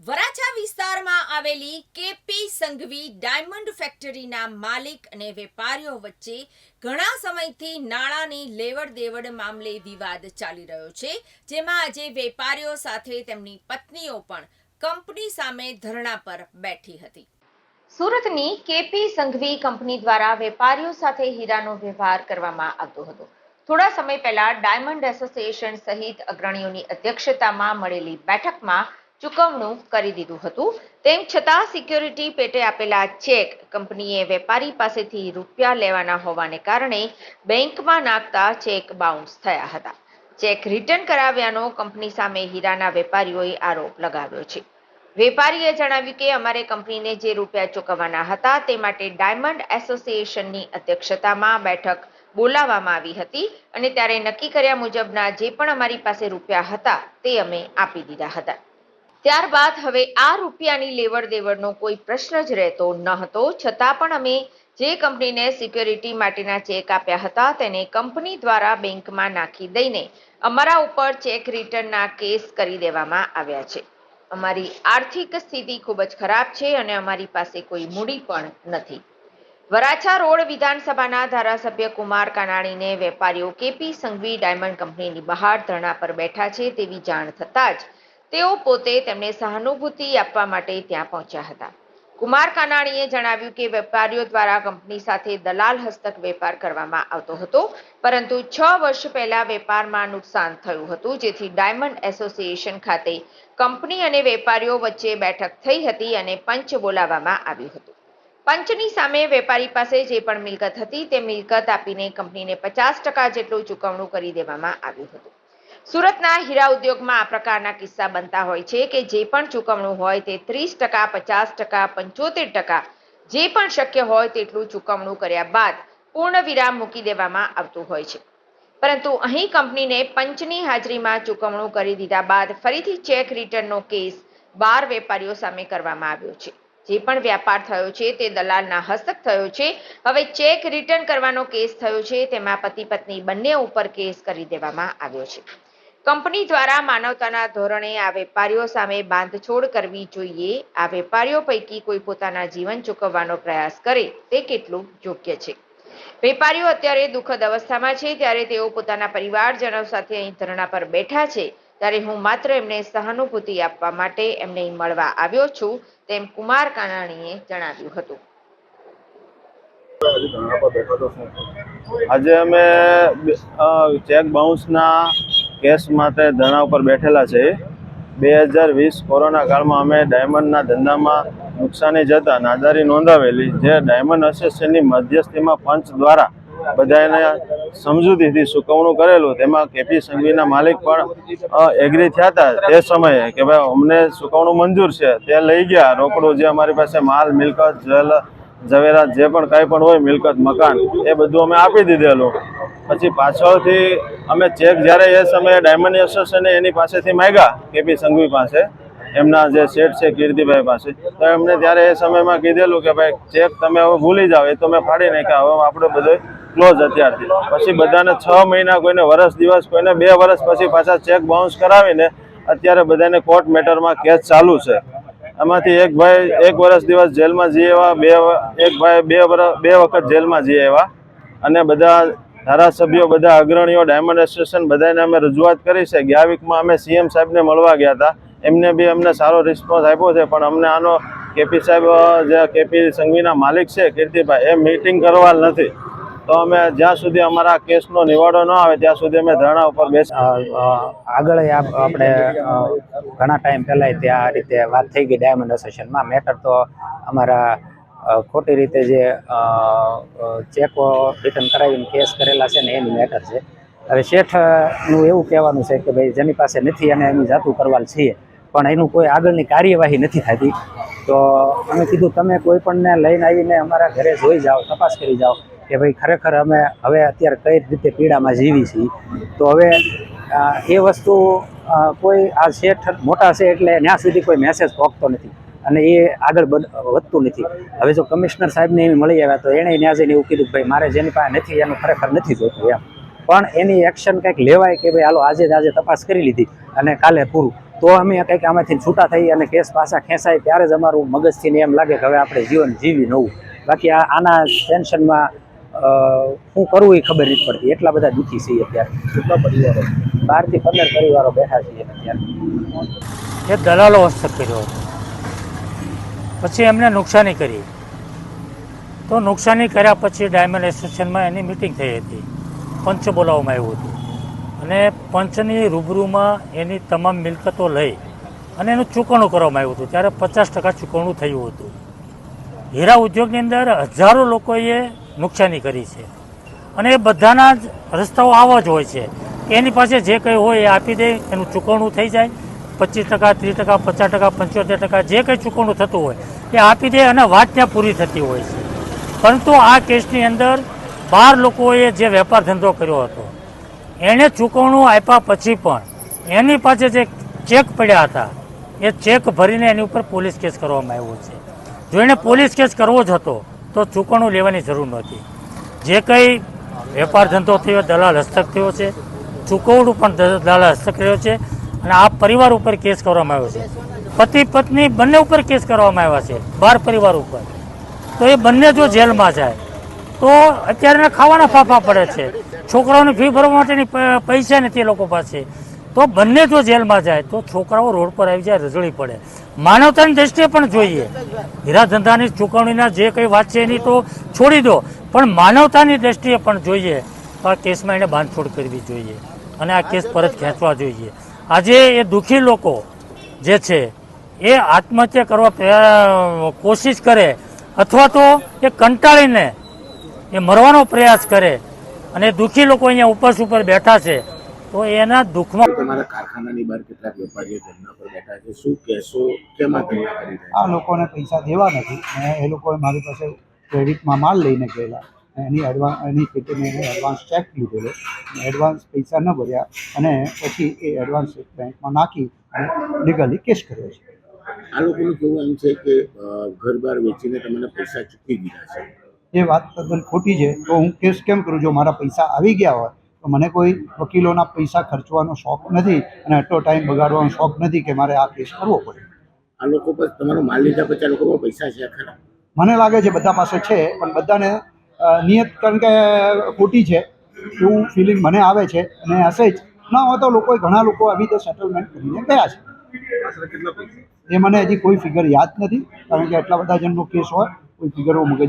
વરાછા વિસ્તારમાં આવેલી KP Sanghvi diamond ફેક્ટરીના માલિક અને વેપારીઓ વચ્ચે ઘણા સમયથી નાણાંની લેવડ દેવડ મામલે વિવાદ ચાલી રહ્યો છે, જેમાં આજે વેપારીઓ સાથે તેમની પત્નીઓ પણ કંપની સામે ધરણા પર બેઠી હતી. સુરતની કેપી સંઘવી કંપની દ્વારા વેપારીઓ સાથે હીરાનો વ્યવહાર કરવામાં આવતો હતો. થોડા સમય પહેલા ડાયમંડ એસોસિએશન સહિત અગ્રણીઓની અધ્યક્ષતામાં મળેલી બેઠકમાં ચૂકવણું કરી દીધું હતું. તેમ છતાં સિક્યોરિટી પેટે આપેલા ચેક કંપનીએ વેપારી પાસેથી રૂપિયા લેવાના હોવાને કારણે બેંકમાં નાખતા ચેક બાઉન્સ થયા હતા. ચેક રિટર્ન કરાવ્યાનો કંપની સામે હીરાના વેપારીઓએ આરોપ લગાવ્યો છે. વેપારીએ જણાવ્યું કે અમારે કંપનીને જે રૂપિયા ચૂકવવાના હતા તે માટે ડાયમંડ એસોસિએશનની અધ્યક્ષતામાં બેઠક બોલાવવામાં આવી હતી અને ત્યારે નક્કી કર્યા મુજબના જે પણ અમારી પાસે રૂપિયા હતા તે અમે આપી દીધા હતા. ત્યારબાદ હવે આ રૂપિયાની લેવડ દેવડનો કોઈ પ્રશ્ન જ રહેતો ન હતો. છતાં પણ અમે જે કંપનીને સિક્યોરિટી માટેના ચેક આપ્યા હતા તેને કંપની દ્વારા બેંકમાં નાખી દઈને અમારા ઉપર ચેક રિટર્નના કેસ કરી દેવામાં આવ્યા છે. અમારી આર્થિક સ્થિતિ ખૂબ જ ખરાબ છે અને અમારી પાસે કોઈ મૂડી પણ નથી. વરાછા રોડ વિધાનસભાના ધારાસભ્ય કુમાર કાનાણીને વેપારીઓ કેપી સંઘવી ડાયમંડ કંપનીની બહાર ધરણા પર બેઠા છે તેવી જાણ થતાં જ તેઓ પોતે તેમને સહાનુભૂતિ આપવા માટે ત્યાં પહોંચ્યા હતા. કુમાર કાનાણીએ જણાવ્યું કે વેપારીઓ દ્વારા કંપની સાથે દલાલ હસ્તક વેપાર કરવામાં આવતો હતો, પરંતુ છ વર્ષ પહેલા વેપારમાં નુકસાન થયું હતું, જેથી ડાયમંડ એસોસિએશન ખાતે કંપની અને વેપારીઓ વચ્ચે બેઠક થઈ હતી અને પંચ બોલાવવામાં આવ્યું હતું. પંચની સામે વેપારી પાસે જે પણ મિલકત હતી, તે મિલકત આપીને કંપનીને પચાસ ટકા જેટલું ચૂકવણું કરી દેવામાં આવ્યું હતું. સુરતના હીરા ઉદ્યોગમાં આ પ્રકારના કિસ્સા બનતા હોય છે કે જે પણ ચૂકવણું હોય તે ત્રીસ ટકા, પચાસ ટકા, પંચોતેર ટકા જે પણ શક્ય હોય તેટલું ચૂકવણું કર્યા બાદ પૂર્ણ વિરામ મૂકી દેવામાં આવતું હોય છે. પરંતુ અહીં કંપનીને પંચની હાજરીમાં ચૂકવણું કરી દીધા બાદ ફરીથી ચેક રિટર્નનો કેસ બાર વેપારીઓ સામે કરવામાં આવ્યો છે. જે પણ વ્યાપાર થયો છે તે દલાલના હસ્તક થયો છે. હવે ચેક રિટર્ન કરવાનો કેસ થયો છે તેમાં પતિ પત્ની બંને ઉપર કેસ કરી દેવામાં આવ્યો છે. કંપની દ્વારા માનવતાના ધોરણે આ વેપારીઓ સામે બાંધછોડ કરવી જોઈએ. આ વેપારીઓ પૈકી કોઈ પોતાના જીવન ચૂકવવાનો પ્રયાસ કરે તે કેટલું યોગ્ય છે? વેપારીઓ અત્યારે દુઃખદ અવસ્થામાં છે. ત્યારે તેઓ પોતાના પરિવારજનો સાથે અહીં ધરણા પર બેઠા છે. ત્યારે હું માત્ર એમને સહાનુભૂતિ આપવા માટે એમને મળવા આવ્યો છું, તેમ કુમાર કાનાણીએ જણાવ્યું હતું. આજે અમે ચેક બાઉન્સના કેસ માટે ધરણા ઉપર બેઠેલા છે. બે હજાર વીસ કોરોના કાળમાં અમે ડાયમંડના ધંધામાં નુકસાની જતા નાદારી નોંધાવેલી, જે ડાયમંડ એસોસિએશનની મધ્યસ્થીમાં પંચ દ્વારા બધાને સમજૂતીથી સુકવણું કરેલું. તેમાં કેપી સંઘવીના માલિક પણ એગ્રી થયા હતા તે સમયે કે ભાઈ અમને સુકવણું મંજૂર છે. તે લઈ ગયા. રોકડું જે અમારી પાસે માલ, મિલકત, જલ, ઝવેરાત જે પણ કાંઈ પણ હોય, મિલકત, મકાન, એ બધું અમે આપી દીધેલું. પછી પાછળથી અમે ચેક જ્યારે એ સમયે ડાયમંડ એસોસિએશને એની પાસેથી માંગ્યા કેપી સંઘવી પાસે, એમના જે શેઠ છે કીર્તિભાઈ પાસે, તો એમને ત્યારે એ સમયમાં કીધેલું કે ભાઈ, ચેક તમે હવે ભૂલી જાઓ, એ તો મેં ફાડી નાખ્યા, હવે આપણે બધો ક્લોઝ અત્યારથી. પછી બધાને છ મહિના કોઈને વર્ષ દિવસ, કોઈને બે વર્ષ પછી પાછા ચેક બાઉન્સ કરાવીને અત્યારે બધાને કોર્ટ મેટરમાં કેસ ચાલુ છે. એમાંથી એક ભાઈ એક વર્ષ દિવસ જેલમાં જઈ આવ્યા, બે એક ભાઈ બે બે વખત જેલમાં જઈ આવ્યા. અને બધા ધારાસભ્યો બધા અગ્રણીઓ ડાયમંડ એસોસિએશન બધાને અમે રજૂઆત કરી છે. ગયા વીકમાં અમે સીએમ સાહેબને મળવા ગયા હતા. એમને બી અમને સારો રિસ્પોન્સ આપ્યો છે, પણ અમને આનો કેપી સાહેબ જે કેપી સંઘવીના માલિક છે, કીર્તિભાઈ, એ મીટિંગ કરવા નથી. તો અમે જ્યાં સુધી અમારા કેસનો નિવાડો ન આવે, ત્યાં સુધી અમે ધરણા ઉપર બેસી આગળ આપણે ઘણા ટાઈમ પહેલાં ત્યાં આ રીતે વાત થઈ ગઈ ડાયમંડ એસોસિએશનમાં મેટર તો અમારા ખોટી રીતે જે ચેકો રિટર્ન કરાવીને કેસ કરેલા છે ને એની મેટર છે. હવે શેઠનું એવું કહેવાનું છે કે ભાઈ જેની પાસે નથી અને એની જાતું કરવાલ છીએ, પણ એનું કોઈ આગળની કાર્યવાહી નથી થતી. તો અમે કીધું, તમે કોઈ પણને લઈને આવીને અમારા ઘરે જોઈ જાઓ, તપાસ કરી જાઓ કે ભાઈ ખરેખર અમે હવે અત્યારે કઈ રીતે પીડામાં જીવી છીએ. તો હવે એ વસ્તુ કોઈ, આ શેઠ મોટા છે એટલે ત્યાં સુધી કોઈ મેસેજ પહોંચતો નથી. અને એ આગળ વધતું નથી. હવે જો કમિશનર સાહેબને એમ મળી આવ્યા તો એણે જઈને એવું કીધું ભાઈ મારે જેની પાસે નથી એનું ખરેખર નથી જોતું એમ. પણ એની એક્શન કંઈક લેવાય કે ભાઈ હાલો આજે જ આજે તપાસ કરી લીધી અને કાલે પૂરું. તો અમે કંઈક આમાંથી છૂટા થઈ અને કેસ પાછા ખેંચાય ત્યારે જ અમારું મગજથી એમ લાગે કે હવે આપણે જીવન જીવી નવું. બાકી આ આના ટેન્શનમાં શું કરવું એ ખબર નથી પડતી. એટલા બધા દુઃખી છીએ અત્યારે. કેટલા પરિવારો? બારથી પંદર પરિવારો બેઠા છીએ અત્યારે. એ દલાલો હસ્તક કર્યો. હતો પછી એમને નુકસાની કરી. તો નુકસાની કર્યા પછી ડાયમંડ એસોસિએશનમાં એની મિટિંગ થઈ હતી. પંચ બોલાવવામાં આવ્યું હતું. અને પંચની રૂબરૂમાં એની તમામ મિલકતો લઈ અને એનું ચૂકવણું કરવામાં આવ્યું હતું. ત્યારે પચાસ ટકા ચૂકવણું થયું હતું. હીરા ઉદ્યોગની અંદર હજારો લોકોએ નુકસાની કરી છે. અને એ બધાના જ રસ્તાઓ આવા જ હોય છે. એની પાસે જે કંઈ હોય એ આપી દે, એનું ચૂકવણું થઈ જાય. પચીસ ટકા, ત્રીસ ટકા, પચાસ ટકા, પંચોતેર ટકા જે કંઈ ચૂકવણું થતું હોય, એ આપી દે અને વાત ત્યાં પૂરી થતી હોય છે. પરંતુ આ કેસની અંદર બાર લોકોએ જે વેપાર ધંધો કર્યો હતો એણે ચૂકવણું આપ્યા પછી પણ એની પાસે જે ચેક પડ્યા હતા, એ ચેક ભરીને એની ઉપર પોલીસ કેસ કરવામાં આવ્યો છે. જો એણે પોલીસ કેસ કરવો જ હતો, તો ચૂકવણું લેવાની જરૂર નહોતી. જે કંઈ વેપાર ધંધો થયો, દલાલ હસ્તક થયો છે, ચૂકવણું પણ દલાલ હસ્તક રહ્યો છે અને આ પરિવાર ઉપર કેસ કરવામાં આવ્યો છે. પતિ, પત્ની બંને ઉપર કેસ કરવામાં આવ્યા છે, બાર પરિવાર ઉપર. તો એ બંને જો જેલમાં જાય, તો અત્યારે ખાવાના ફાફા પડે છે. છોકરાઓની ફી ભરવા માટેની પૈસા નથી એ લોકો પાસે. તો બંને જો જેલમાં જાય, તો છોકરાઓ રોડ પર આવી જાય, રજળી પડે. માનવતાની દ્રષ્ટિએ પણ જોઈએ. હીરા ધંધાની ચૂકવણીના જે કંઈ વાત છે એની તો છોડી દો. પણ માનવતાની દ્રષ્ટિએ પણ જોઈએ, તો આ કેસમાં એને બાંધછોડ કરવી જોઈએ. અને આ કેસ પરત ખેંચવા જોઈએ. આજે એ દુઃખી લોકો જે છે એ આત્મહત્યા કરવા કોશિશ કરે અથવા તો એ કંટાળીને એ મરવાનો પ્રયાસ કરે અને દુઃખી લોકો અહીંયા ઉપસ ઉપર બેઠા છે તો એના દુઃખમાં તમારા કારખાનાની બહાર કેટલાક વેપારીઓ ધરણા પર બેઠા છે. શું કહેશો? કેમાં કરી આ લોકોને પૈસા દેવા નથી. અને એ લોકોએ મારી પાસે ક્રેડિટમાં માલ લઈને ગયેલા. એની એડવાન્સ એની ખેતી મેં એડવાન્સ ચેક લીધેલો. એડવાન્સ પૈસા ન ભર્યા અને પછી એ એડવાન્સ બેંકમાં નાખી અને લીગલી કેસ કર્યો છે. આ લોકોનું કેવું એમ છે કે ઘર બહાર વેચીને તમને પૈસા ચૂકવી દીધા છે. એ વાત તદ્દન ખોટી છે. તો હું કેસ કેમ કરું? જો મારા પૈસા આવી ગયા હોય તો મને કોઈ વકીલોના પૈસા ખર્ચવાનો શોખ નથી અને આટલો ટાઈમ બગાડવાનો શોખ નથી કે મારે આ કેસ કરવો પડે. આ લોકો પર તમારો માલ લીધા પછી આ લોકો પૈસા છે ખરા? મને લાગે છે બધા પાસે છે પણ બધાને નિયત કારણ કે ખોટી છે એવું ફિલિંગ મને આવે છે અને હશે જ. ના હોય તો લોકોએ ઘણા લોકો આવી રીતે સેટલમેન્ટ કરીને ગયા છે. એ મને હજી કોઈ ફિગર યાદ નથી કારણ કે આટલા બધા જણનો કેસ હોય કોઈ ફિગરો મગજ